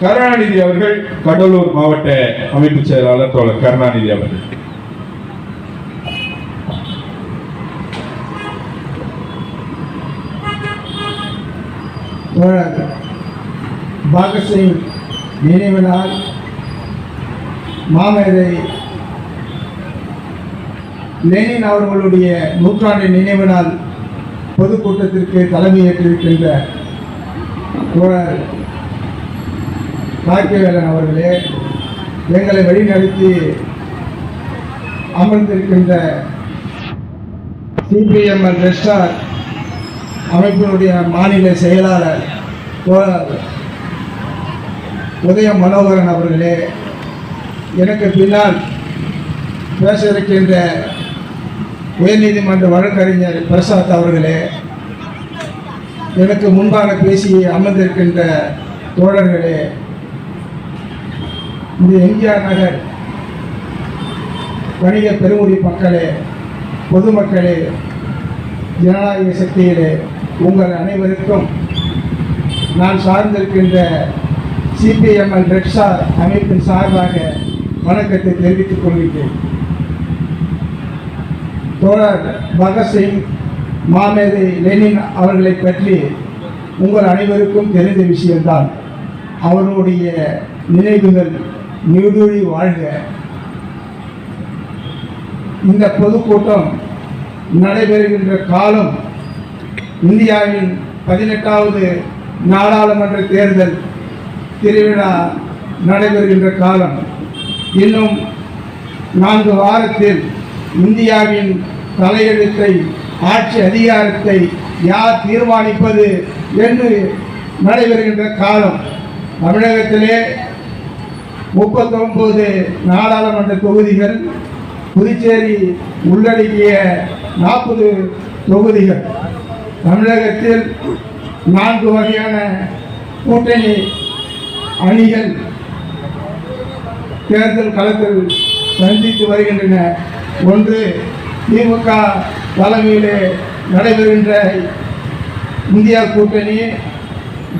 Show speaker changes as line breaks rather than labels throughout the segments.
கருணாநிதி அவர்கள் கடலூர் மாவட்ட அமைப்பு செயலாளர் தோழர் கருணாநிதி அவர்கள்.
தோழர் பகத்சிங் நினைவினால் மாமேதை லெனின் அவர்களுடைய நூற்றாண்டு நினைவு நாள் பொதுக்கூட்டத்திற்கு தலைமையேற்றிருக்கின்ற தோழர் பாக்கியவேலன் அவர்களே எங்களை வழிநடத்தி அமர்ந்திருக்கின்ற சிபிஎம்எல் ரெஸ்டார் அமைப்பினுடைய மாநில செயலாளர் உதய மனோகரன் அவர்களே எனக்கு பின்னால் பேச இருக்கின்ற உயர்நீதிமன்ற வழக்கறிஞர் பிரசாத் அவர்களே எனக்கு முன்பாக பேசி அமர்ந்திருக்கின்ற தோழர்களே இந்த எம்ஜிஆர் நகர் வணிக பெருமுடி மக்களே பொதுமக்களே ஜனநாயக சக்தியிலே உங்கள் அனைவருக்கும் நான் சார்ந்திருக்கின்ற சிபிஎம் அண்ட் ரெட்ஸா அமைப்பின் சார்பாக வணக்கத்தை தெரிவித்துக் கொள்கிறேன் தோழர் பகத்சிங் மாமேதை லெனின் அவர்களை பற்றி உங்கள் அனைவருக்கும் தெரிந்த விஷயம்தான். அவருடைய நினைவுகள் நீடூழி வாழ்க. இந்த பொதுக்கூட்டம் நடைபெறுகின்ற காலம் இந்தியாவின் பதினெட்டாவது நாடாளுமன்ற தேர்தல் திருவிழா நடைபெறுகின்ற காலம். இன்னும் நான்கு வாரத்தில் இந்தியாவின் தலையெழுத்தை ஆட்சி அதிகாரத்தை யார் தீர்மானிப்பது என்று நடைபெறுகின்ற காலம். தமிழகத்திலே முப்பத்தொன்பது நாடாளுமன்ற தொகுதிகள் புதுச்சேரி உள்ளடக்கிய நாற்பது தொகுதிகள். தமிழகத்தில் நான்கு வகையான கூட்டணி அணிகள் தேர்தல் களத்தில் சந்தித்து வருகின்றன. ஒன்று திமுக தலைமையிலே நடைபெறுகின்ற இந்தியா கூட்டணி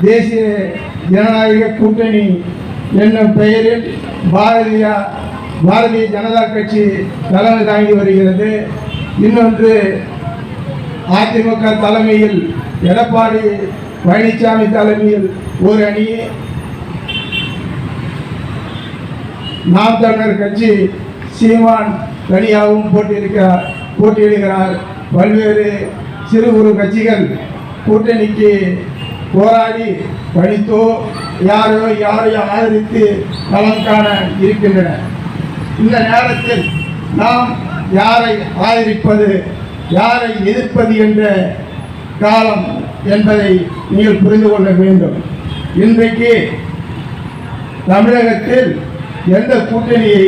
தேசிய ஜனநாயக கூட்டணி என்னும் பெயரில் பாரதிய பாரதிய ஜனதா கட்சி தலைமை தாங்கி வருகிறது. இன்னொன்று அதிமுக தலைமையில் எடப்பாடி பழனிசாமி தலைமையில் ஒரு அணி நாம் தமிழர் கட்சி சீமான் தனியாகவும் போட்டியிருக்கிறார் போட்டியிடுகிறார். பல்வேறு சிறு குறு கட்சிகள் கூட்டணிக்கு போராடி படித்தோ யாரோ யாரையோ ஆதரித்து களம் காண இருக்கின்றன. இந்த நேரத்தில் நாம் யாரை ஆதரிப்பது யாரை எதிர்ப்பது என்ற காலம் என்பதை நீங்கள் புரிந்து கொள்ள வேண்டும். இன்றைக்கு தமிழகத்தில் எந்த கூட்டணியை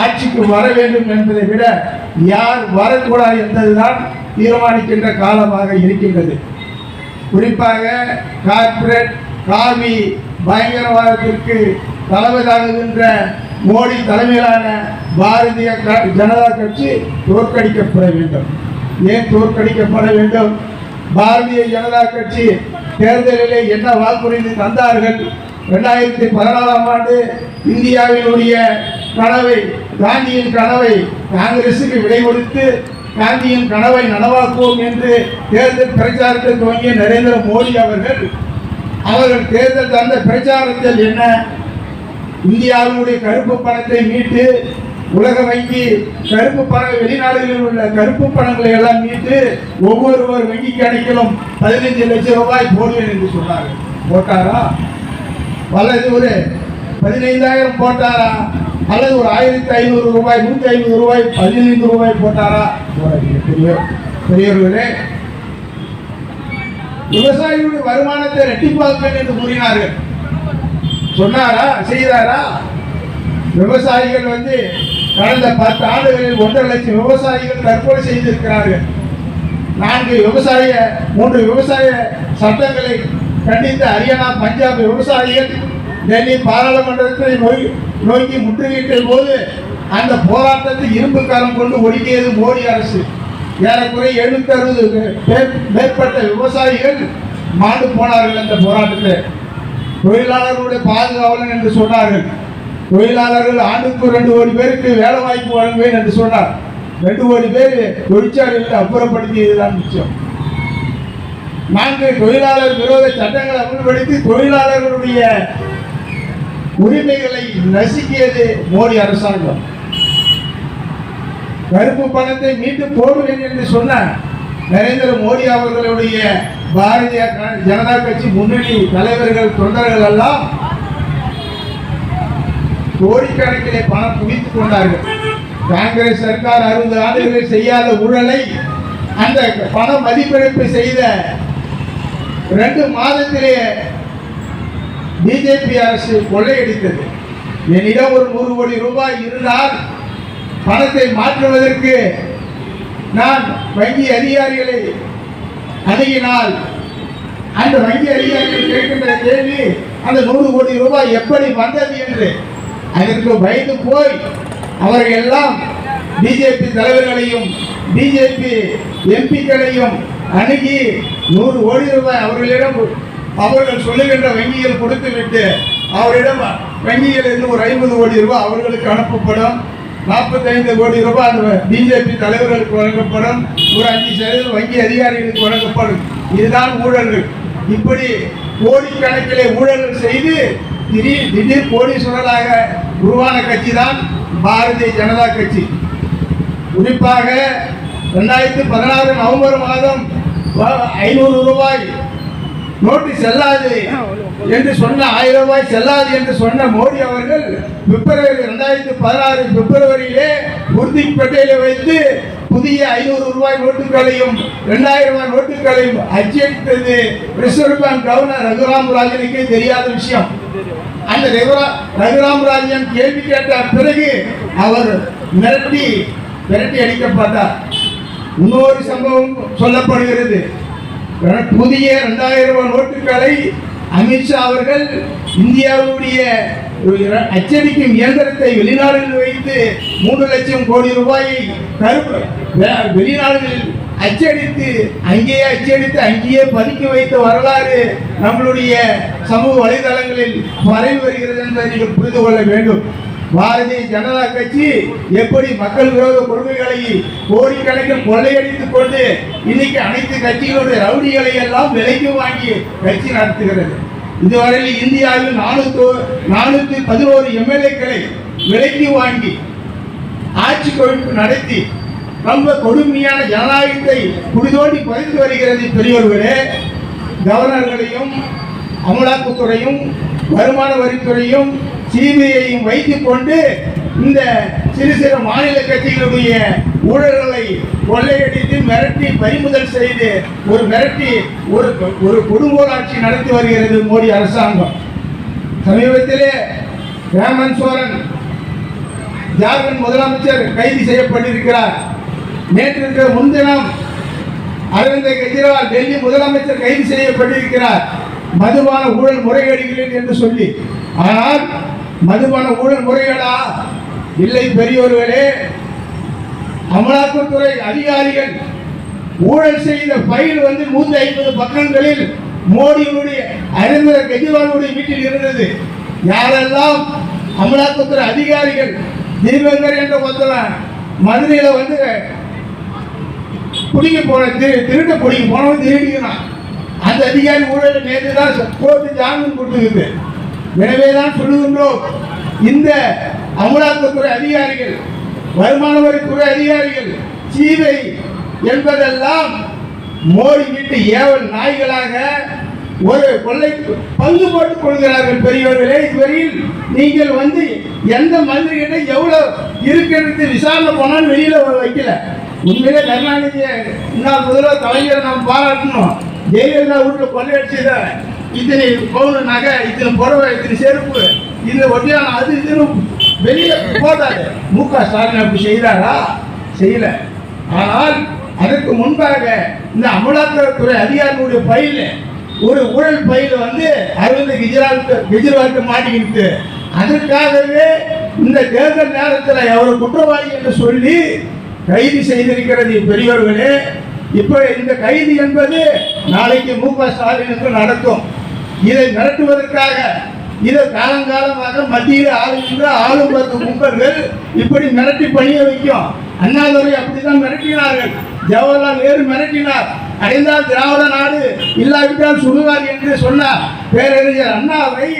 ஆட்சிக்கு வர வேண்டும் என்பதை விட யார் வரக்கூடாது என்பதுதான் தீர்மானிக்கின்ற காலமாக இருக்கின்றது. குறிப்பாக கார்ப்பரேட் காவி பயங்கரவாதத்திற்கு தலைமை தாங்குகின்ற மோடி தலைமையிலான பாரதிய க- ஜனதா கட்சி தோற்கடிக்கப்பட வேண்டும். ஏன் தோற்கடிக்கப்பட வேண்டும்? பாரதிய ஜனதா கட்சி தேர்தலிலே என்ன வாக்குறுதி தந்தார்கள்? ரெண்டாயிரத்தி பதினாலாம் ஆண்டு இந்தியாவினுடைய கனவை காந்தியின் கனவை காங்கிரசுக்கு விடை கொடுத்து காந்தியின் கனவை நனவாக்குவோம் என்று தேர்தல் பிரச்சாரத்தை துவங்கிய நரேந்திர மோடி அவர்கள் அவர்கள் தேர்தல் தந்த பிரச்சாரத்தில் என்ன? இந்தியாவினுடைய கருப்பு பணத்தை மீட்டு உலக வங்கி கருப்பு பணம் வெளிநாடுகளில் உள்ள கருப்பு பணங்களை எல்லாம் மீட்டு ஒவ்வொருவர் வங்கி கணக்கிலும் பதினைஞ்சு லட்சம் ரூபாய் போடுவேன் என்று சொன்னார்கள். போட்டாரா? வல்லது ஒரு பதினைந்தாயிரம் போட்டாரா? அல்லது ஒரு ஆயிரத்தி ஐநூறு ரூபாய் நூற்றி ஐநூறு ரூபாய் பதினைந்து ரூபாய் போட்டாரா? பெரிய பெரியவர்களே விவசாயிகளுடைய வருமானத்தை ரெட்டிப்பாக்குவேன் என்று கூறினார்கள். சொன்னாரா? செய்தாரா? விவசாயிகள் வந்து கடந்த பத்து ஆண்டுகளில் ஒன்றரை லட்சம் விவசாயிகள் தற்கொலை செய்திருக்கிறார்கள். நான்கு விவசாய மூன்று விவசாய சட்டங்களை கண்டித்த ஹரியானா பஞ்சாப் விவசாயிகள் டெல்லி பாராளுமன்றத்தை நோய் நோக்கி முற்றுகையிட்ட போது அந்த போராட்டத்தை இரும்பு கரம் கொண்டு ஒடுக்கியது மோடி அரசு. ஏறக்குறைய எழுநூத்தி அறுபது மேற்பட்ட விவசாயிகள் மாண்டு போனார்கள் அந்த போராட்டத்தில் தொழிலாளர்களுடைய பாதுகாவலன் என்று சொன்னார்கள். தொழிலாளர்கள் ஆண்டுக்கு ரெண்டு கோடி பேருக்கு வேலை வாய்ப்பு வழங்குவேன் என்று சொன்னார். ரெண்டு கோடி பேர் தொழிற்சாலையில் அப்புறப்படுத்தியதுதான் மிச்சம். நான்கு தொழிலாளர் விரோத சட்டங்களை அமல்படுத்தி தொழிலாளர்களுடைய உரிமைகளை நசுக்கியது மோடி அரசாங்கம். கருப்பு பணத்தை மீண்டும் போடுவேன் என்று சொன்ன நரேந்திர மோடி அவர்களுடைய பாரதிய ஜனதா கட்சி முன்னணி தலைவர்கள் தொண்டர்கள் எல்லாம் கோடிக்கணக்கிலே பணம் குவித்துக் கொண்டார்கள். காங்கிரஸ் சர்க்கார் அறுபது ஆண்டுகளில் செய்யாத ஊழலை அந்த பண மதிப்பிழப்பு செய்த ரெண்டு மாதத்திலே பிஜேபி அரசு கொள்ளையடித்தது. என்னிடம் ஒரு நூறு கோடி ரூபாய் இருந்தால் பணத்தை மாற்றுவதற்கு நான் வங்கி அதிகாரிகளை அணுகினால் அந்த வங்கி அதிகாரிகள் கேட்கின்ற கேள்வி அந்த நூறு கோடி ரூபாய் எப்படி வந்தது என்று. அதற்கு பயந்து போய் அவர்கள் எல்லாம் பிஜேபி தலைவர்களையும் பிஜேபி எம்பிக்களையும் அணுகி நூறு கோடி ரூபாய் அவர்களிடம் அவர்கள் சொல்லுகின்ற வங்கியில் கொடுத்துவிட்டு அவரிடம் வங்கியில் இருந்து ஒரு ஐம்பது கோடி ரூபாய் அவர்களுக்கு அனுப்பப்படும். நாற்பத்தைந்து கோடி ரூபாய் அந்த பிஜேபி தலைவர்களுக்கு வழங்கப்படும். ஒரு அஞ்சு சதவீதம் வங்கி அதிகாரிகளுக்கு வழங்கப்படும். இதுதான் ஊழல்கள். இப்படி கோடிக்கணக்கிலே ஊழல்கள் செய்து திடீர் திடீர் கோடீஸ்வரராக உருவான கட்சி தான் பாரதிய ஜனதா கட்சி. குறிப்பாக ரெண்டாயிரத்தி பதினாறு நவம்பர் மாதம் ஐநூறு ரூபாய் நோட்டு செல்லாது என்று சொன்ன ஆயிரம் ரூபாய் செல்லாது என்று சொன்ன மோடி அவர்கள் பிப்ரவரி ரெண்டாயிரத்தி பதினாறு பிப்ரவரியிலே உறுதி பெட்டையில வைத்து புதிய ஐநூறு ரூபாய் நோட்டுகளையும் ரெண்டாயிரம் ரூபாய் நோட்டுகளையும் அச்சடித்தது ரிசர்வ் பேங்க் கவர்னர் ரகுராம் ராஜனுக்கு தெரியாத விஷயம். அந்த ரகுராம் ராஜன் கேள்வி கேட்ட பிறகு அவர் மிரட்டி மிரட்டி அடிக்கப்பட்டார். இன்னொரு சம்பவம் சொல்லப்படுகிறது. புதிய இரண்டாயிரம் ரூபாய் நோட்டுகளை அமித்ஷா அவர்கள் இந்தியாவுடைய அச்சடிக்கும் இயந்திரத்தை வெளிநாடுகளில் வைத்து மூன்று லட்சம் கோடி ரூபாயை கருப்பு வெ- வெளிநாடுகளில் அச்சடித்து அங்கேயே அச்சடித்து அங்கேயே பதுக்கி வைத்த வரலாறு நம்மளுடைய சமூக வலைதளங்களில் பரவி வருகிறது என்பதை நீங்கள் புரிந்து கொள்ள வேண்டும். பாரதிய ஜனதா கட்சி எப்படி மக்கள் விரோத கொள்கைகளை கோடிக்கணக்கில் கொள்ளையடித்துக் கொண்டு இன்னைக்கு அனைத்து கட்சிகளுடைய ரவுடிகளை எல்லாம் விலைக்கு வாங்கி கட்சி நடத்துகிறது. இதுவரையில் இந்தியாவில் நானூத்தி நானூத்தி பதினோரு எம்எல்ஏக்களை விலைக்கு வாங்கி ஆட்சி கொழுப்பு நடத்தி ரொம்ப கொடுமையான ஜனநாயகத்தை குடிதோண்டி குறைந்து வருகிறது பெரியவர்களே கவர்னர்களையும் அமலாக்கத்துறையும் வருமான வரித்துறையும் சிபிஐயும் வைத்துக் கொண்டு இந்த சிறு சிறு மாநில கட்சிகளுடைய ஊழல்களை கொள்ளையடித்து மிரட்டி பறிமுதல் செய்து ஒரு மிரட்டி ஒரு ஒரு கொடுங்கோலாட்சி நடத்தி வருகிறது மோடி அரசாங்கம். சமீபத்திலே ஹேமந்த் சோரன் ஜார்க்கண்ட் முதலமைச்சர் கைது செய்யப்பட்டிருக்கிறார். நேற்று முன்தினம் அரவிந்த் கெஜ்ரிவால் டெல்லி முதலமைச்சர் கைது செய்யப்பட்டிருக்கிறார். மதுபான ஊழல் முறைகேடுகளில் என்று சொல்லி. ஆனால் மதுபான ஊழல் முறைகளா? இல்லை பெரியோர்களே. அமலாக்கத்துறை அதிகாரிகள் ஊழல் செய்த பயில் வந்து நூத்தி ஐம்பது பக்கங்களில் மோடியினுடைய அரவிந்த் கெஜ்ரிவாலுடைய வீட்டில் இருந்தது. யாரெல்லாம் அமலாக்கத்துறை அதிகாரிகள் தீபங்கர் என்ற ஒருத்தர் மதுரையில் வந்து பிடிக்க போன திரு திருட்ட பிடிக்க போனவன் திருடிக்கிறான். அந்த அதிகாரி ஊழல் நேற்று தான் கோர்ட்டு ஜாமீன் கொடுத்துருக்குது எனவே தான் சொல்லுகின்றோம் இந்த அமலாக்கத்துறை அதிகாரிகள் வருமான வரித்துறை அதிகாரிகள் சீவை என்பதெல்லாம் மோடி வீட்டு ஏவல் நாய்களாக ஒரு கொள்ளை பங்கு போட்டுக் கொள்கிறார்கள் பெரியவர்களே. இதுவரையில் நீங்கள் வந்து எந்த மந்திரிகிட்ட எவ்வளவு இருக்கிறது விசாரணை போனாலும் வெளியில வைக்கல. உண்மையிலே கருணாநிதியை முன்னாள் முதல்வர் கலைஞரை நாம் பாராட்டணும். ஜெயலலிதா வீட்டில் கொள்ளையடிச்சதை இத்தனை பவுன் நகை இத்தனை புடவை இத்தனை செருப்பு இதில் ஒட்டியான அது இதுன்னு வெளியில போதாது. மு க. ஸ்டாலின் அப்படி செய்தாரா செய்யல. ஆனால் அதற்கு முன்பாக இந்த அமலாக்கத்துறை அதிகாரிகளுடைய பையில ஒரு ஊழல் பையில வந்து அரவிந்த் கெஜ்ரிவால் கெஜ்ரிவாலுக்கு மாட்டிக்கிட்டு அதற்காகவே இந்த தேர்தல் நேரத்தில் அவர் குற்றவாளி என்று சொல்லி கைது செய்திருக்கிறது பெரியவர்களே. இப்போ இந்த கைது என்பது நாளைக்கு மு க. ஸ்டாலினுக்கு நடக்கும். இதை மிரட்டுவதற்காக இதை காலங்காலமாக மத்தியில் ஆளுகின்ற ஆளும் வர்க்க கும்பர்கள் இப்படி மிரட்டி பணிய வைக்கும். அண்ணாதுரை அப்படித்தான் மிரட்டினார்கள். ஜவஹர்லால் நேரு மிரட்டினார். அடைந்தால் திராவிட நாடு இல்லாவிட்டால் சுடுவார் என்று சொன்னார். பேரறிஞர் அண்ணாவை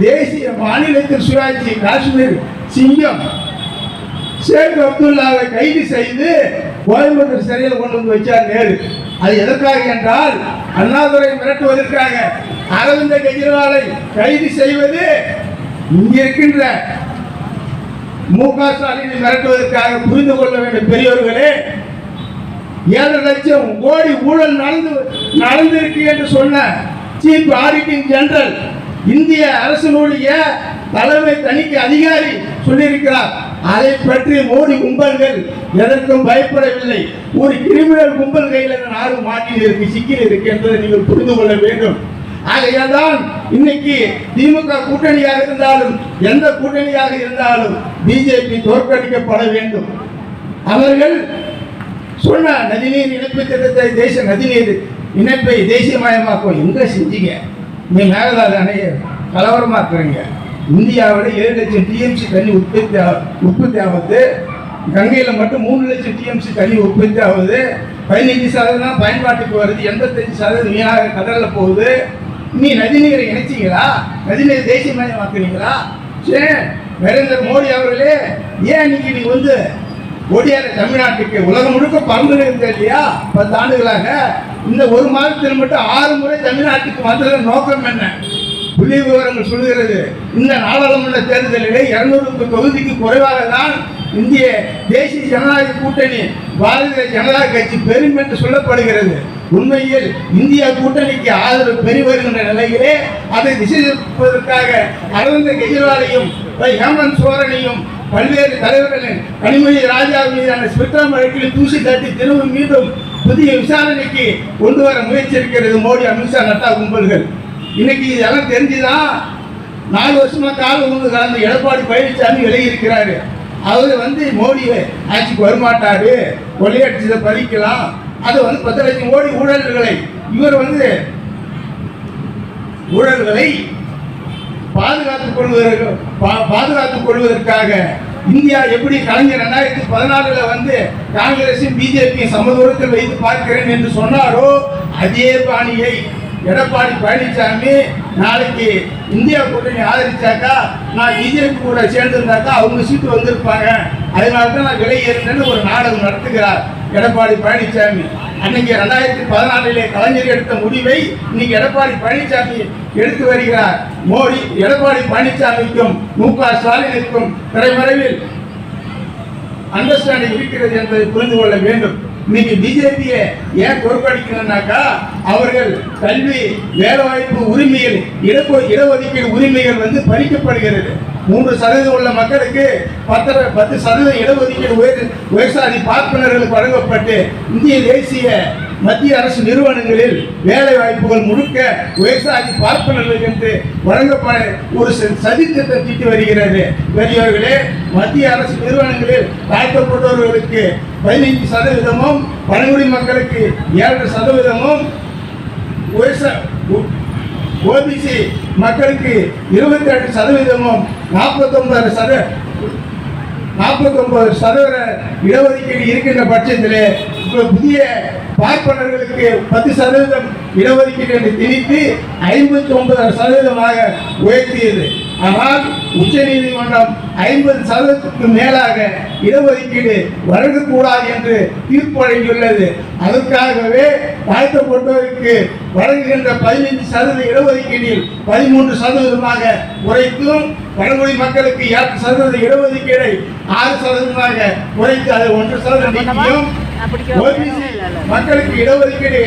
தேசிய மாநிலத்தில் சுயாட்சி காஷ்மீர் சிங்கம் ஷேக் அப்துல்லாவை கைது செய்து கோயம்புத்தூர் சிறையில் கொண்டு வந்து வச்சார் நேரு. அது எதற்காக என்றால் அண்ணாதுரை மிரட்டுவதற்காக. அரவிந்த கெஜ்ரிவாலை கைது செய்வது இங்கே இருக்கின்ற மு க ஸ்டாலினை மிரட்டுவதற்காக புரிந்து கொள்ள வேண்டும் பெரியவர்களே ஏழு லட்சம் கோடி ஊழல் நடந்து நடந்திருக்கு என்று சொன்ன சீஃப் ஆடிட்டிங் ஜெனரல் இந்திய அரசினுடைய தலைமை தணிக்கை அதிகாரி சொல்லியிருக்கிறார். அதை பற்றி மோடி கும்பல்கள் எதற்கும் பயப்படவில்லை. ஒரு கிரிமினல் கும்பல் கையில் இந்த நாடு மாட்டில் இருக்கு சிக்கில் இருக்கு என்பதை நீங்கள் புரிந்து கொள்ள வேண்டும். ஆகையால் தான் இன்னைக்கு திமுக கூட்டணியாக இருந்தாலும் எந்த கூட்டணியாக இருந்தாலும் பிஜேபி தோற்கடிக்கப்பட வேண்டும். அவர்கள் சொன்ன நதிநீர் இணைப்பு திட்டத்தை தேச நதிநீர் இணைப்பை தேசியமயமாக்கும். எங்க செஞ்சீங்க? நீ மேகதாது அணையை கலவரமாக்குறீங்க. இந்தியாவில் ஏழு லட்சம் டிஎம்சி தண்ணி உற்பத்தி உற்பத்தி ஆகுது. கங்கையில் மட்டும் மூணு லட்சம் டிஎம்சி தண்ணி உற்பத்தி ஆகுது. பதினஞ்சு சதவீதம் பயன்பாட்டுக்கு வருது. எண்பத்தஞ்சு சதவீதம் வீணாக கடலில் போகுது. நீ நதிநீரை இணைச்சிங்களா நதிநீர் தேசியமயமாக்குறீங்களா சரி நரேந்திர மோடி அவர்களே ஏன் இன்னைக்கு நீ வந்து ஒடியார தமிழ்நாட்டுக்கு உலகம் முழுக்க பறந்து இருந்த இல்லையா? பத்து ஆண்டுகளாக இந்த ஒரு மாதத்தில் மட்டும் ஆறு முறை தமிழ்நாட்டுக்கு வந்ததன் நோக்கம் என்ன? புள்ளி விவரங்கள் சொல்கிறது இந்த நாடாளுமன்ற தேர்தலிலே இருநூறுக்கு தொகுதிக்கு குறைவாக தான் இந்திய தேசிய ஜனநாயக கூட்டணி பாரதிய ஜனதா கட்சி பெரும் என்று சொல்லப்படுகிறது. உண்மையில் இந்தியா கூட்டணிக்கு ஆதரவு பெறி வருகின்ற நிலையிலே அதை திசைப்பதற்காக அரவிந்த் கெஜ்ரிவாலையும் ஹேமந்த் சோரனையும் பல்வேறு தலைவர்களின் கனிமொழி ராஜா மீதான ஸ்பெக்ட்ரம் வழக்கில் தூசி தட்டி திரும்ப மீண்டும் புதிய விசாரணைக்கு கொண்டு வர முயற்சிக்கிறது மோடி அமித்ஷா நட்டா கும்பல்கள். இன்னைக்கு இதெல்லாம் தெரிஞ்சுதான் நாலு வருஷமா காலம் உணவு காரணம் எடப்பாடி பழனிசாமி விலகி இருக்கிறாரு அவர் வந்து மோடி ஆட்சிக்கு வரமாட்டாரு. கொள்ளையடிச்சதை பறிக்கலாம். அது வந்து பத்து லட்சம் கோடி ஊழல்களை. இவர் வந்து ஊழல்களை பாதுகாத்துக் கொள்வதற்கு பா- பாதுகாத்துக் கொள்வதற்காக இந்தியா எப்படி கலைஞர் ரெண்டாயிரத்தி பதினாலுல வந்து காங்கிரஸும் பிஜேபியும் சமதூரத்தில் வைத்து பார்க்கிறேன் என்று சொன்னாரோ அதே பாணியை எடப்பாடி பழனிசாமி நாளைக்கு இந்தியா கூட்டணி ஆதரிச்சாக்கா நான் பிஜேபி கூட சேர்ந்திருந்தாக்கா அவங்க சீட்டு வந்திருப்பாங்க. அதனால தான் நான் விலை ஏறினேன்னு ஒரு நாடகம் நடத்துகிறார் எடப்பாடி பழனிசாமி. அன்னைக்கு ரெண்டாயிரத்தி பதினாலிலே கலைஞர் எடுத்த முடிவை இன்னைக்கு எடப்பாடி பழனிசாமி எடுத்து வருகிறார். மோடி எடப்பாடி பழனிசாமிக்கும் மு க ஸ்டாலினுக்கும் திரைமறைவில் அண்டர்ஸ்டாண்டிங் இருக்கிறது என்பதை புரிந்து கொள்ள வேண்டும். இன்னைக்கு பிஜேபியை ஏன் தோற்கடிக்கணும்னாக்கா அவர்கள் கல்வி வேலைவாய்ப்பு உரிமைகள் இடஒ இடஒதுக்கீடு உரிமைகள் வந்து பறிக்கப்படுகிறது. மூன்று சதவீதம் உள்ள மக்களுக்கு பத்தரை பத்து சதவீதம் இடஒதுக்கீடு உயர் உயர்சாதி பார்ப்பனர்களுக்கு வழங்கப்பட்டு இந்திய தேசிய மத்திய அரசு நிறுவனங்களில் வேலை வாய்ப்புகள் முழுக்க விவசாயி பார்ப்பனர்கள் என்று வழங்கப்பட ஒரு ச- சதி தீட்டி வருகிறது. பெரியவர்களே மத்திய அரசு நிறுவனங்களில் தாழ்த்தப்பட்டவர்களுக்கு பதினைந்து சதவீதமும் பழங்குடி மக்களுக்கு ஏழரை சதவீதமும் ஓபிசி மக்களுக்கு இருபத்தி எட்டு சதவீதமும் நாற்பத்தொன்பது சத நாற்பத்தொன்பது சதவீத இடஒதுக்கீடு இருக்கின்ற பட்சத்திலே புதிய பார்ப்பனர்களுக்கு பத்து சதவீதம் இடஒதுக்கீடு என்று திணித்து ஐம்பத்தி ஒன்பது சதவீதமாக உயர்த்தியது. ஆனால் உச்ச நீதிமன்றம் ஐம்பது சதவீதத்துக்கு மேலாக இடஒதுக்கீடு வழங்கக்கூடாது என்று தீர்ப்பு வழங்கியுள்ளது. அதற்காகவே தாழ்த்தப்பட்டோருக்கு வழங்குகின்ற பதினைந்து சதவீத இடஒதுக்கீடில் பதிமூன்று சதவீதமாக குறைத்தும் பழங்குடி மக்களுக்கு ஏழு சதவீத இடஒதுக்கீடை ஆறு சதவீதமாக குறைத்து அதை ஒன்று சதவீதம் நீக்கியும். ஓபிசி மக்களுக்கு இடஒதுக்கீடு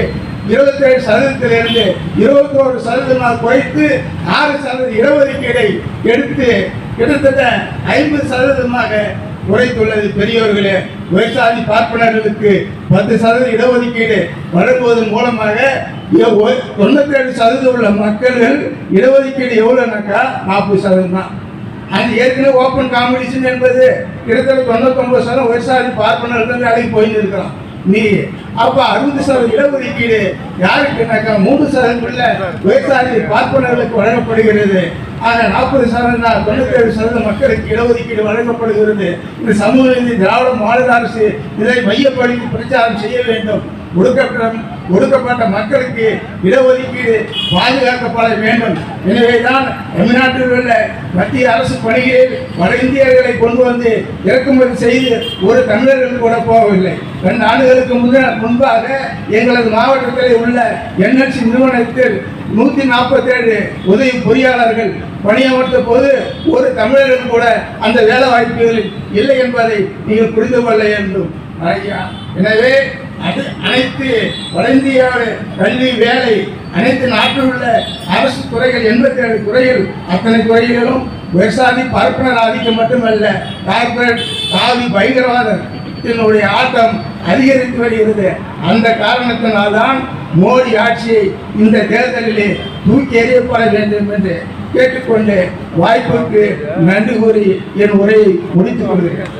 இருபத்தேழு சதவீதத்திலிருந்து இருபத்தோரு சதவீதமாக குறைத்து ஆறு சதவீத இடஒதுக்கீடை எடுத்து கிட்டத்தட்ட ஐம்பது சதவீதமாக குறைத்துள்ளது பெரியோர்களே. உயர்சாதி பார்ப்பனர்களுக்கு பத்து சதவீத இடஒதுக்கீடு வழங்குவதன் மூலமாக ஒ- தொண்ணூத்தேழு சதவீதம் உள்ள மக்கள்கள் இடஒதுக்கீடு எவ்வளோனாக்கா நாற்பது சதவீதம் தான் அது ஏற்கனவே ஓப்பன் காம்படிஷன் என்பது கிட்டத்தட்ட தொண்ணூத்தொம்பது சதவீதம் உயர்சாதி பார்ப்பனர்கள் வேலைக்கு போயின்னு இருக்கிறான். நீ அப்ப அறுபது சதவீத இடஒதுக்கீடு யாருக்குனாக்கா மூன்று சதவீதம் உள்ள விவசாயி பார்ப்பனர்களுக்கு வழங்கப்படுகிறது. ஆக நாற்பது சதவீதம் தொண்ணூத்தி ஏழு சதவீத மக்களுக்கு இடஒதுக்கீடு வழங்கப்படுகிறது. இந்த சமூக திராவிட மாநில அரசு இதை மையப்படுத்தி பிரச்சாரம் செய்ய வேண்டும். ஒடுக்கப்பட்ட ஒடுக்கப்பட்ட மக்களுக்கு இடஒதுக்கீடு பாதுகாக்கப்பட வேண்டும். எனவேதான் தமிழ்நாட்டில் உள்ள மத்திய அரசு பணிகளில் வட இந்தியர்களை கொண்டு வந்து இறக்குமதி செய்து ஒரு தமிழர்கள் கூட போகவில்லை. ரெண்டு ஆண்டுகளுக்கு முன்ன முன்பாக எங்களது மாவட்டத்தில் உள்ள என்எல்சி நிறுவனத்தில் நூற்றி நாற்பத்தேழு உதவி பொறியாளர்கள் பணியமர்த்த போது ஒரு தமிழர்கள் கூட அந்த வேலை வாய்ப்புகளில் இல்லை என்பதை நீங்கள் புரிந்து கொள்ள வேண்டும். எனவே அனைத்து வட கல்வி வேலை அனைத்து நாட்டில் உள்ள அரசு துறைகள் எண்பத்தி ஏழு துறைகள் அத்தனை துறைகளிலும் விவசாயி பார்ப்பனர் ஆதிக்கம் மட்டுமல்ல கார்பரேட் காவி பயங்கரவாதத்தினுடைய ஆட்டம் அதிகரித்து வருகிறது. அந்த காரணத்தினால்தான் மோடி ஆட்சியை இந்த தேர்தலிலே தூக்கி எறியப்பட வேண்டும் என்று கேட்டுக்கொண்டு வாய்ப்புக்கு நன்றி கூறி என் உரையை முடித்துக் கொள்கிறேன்.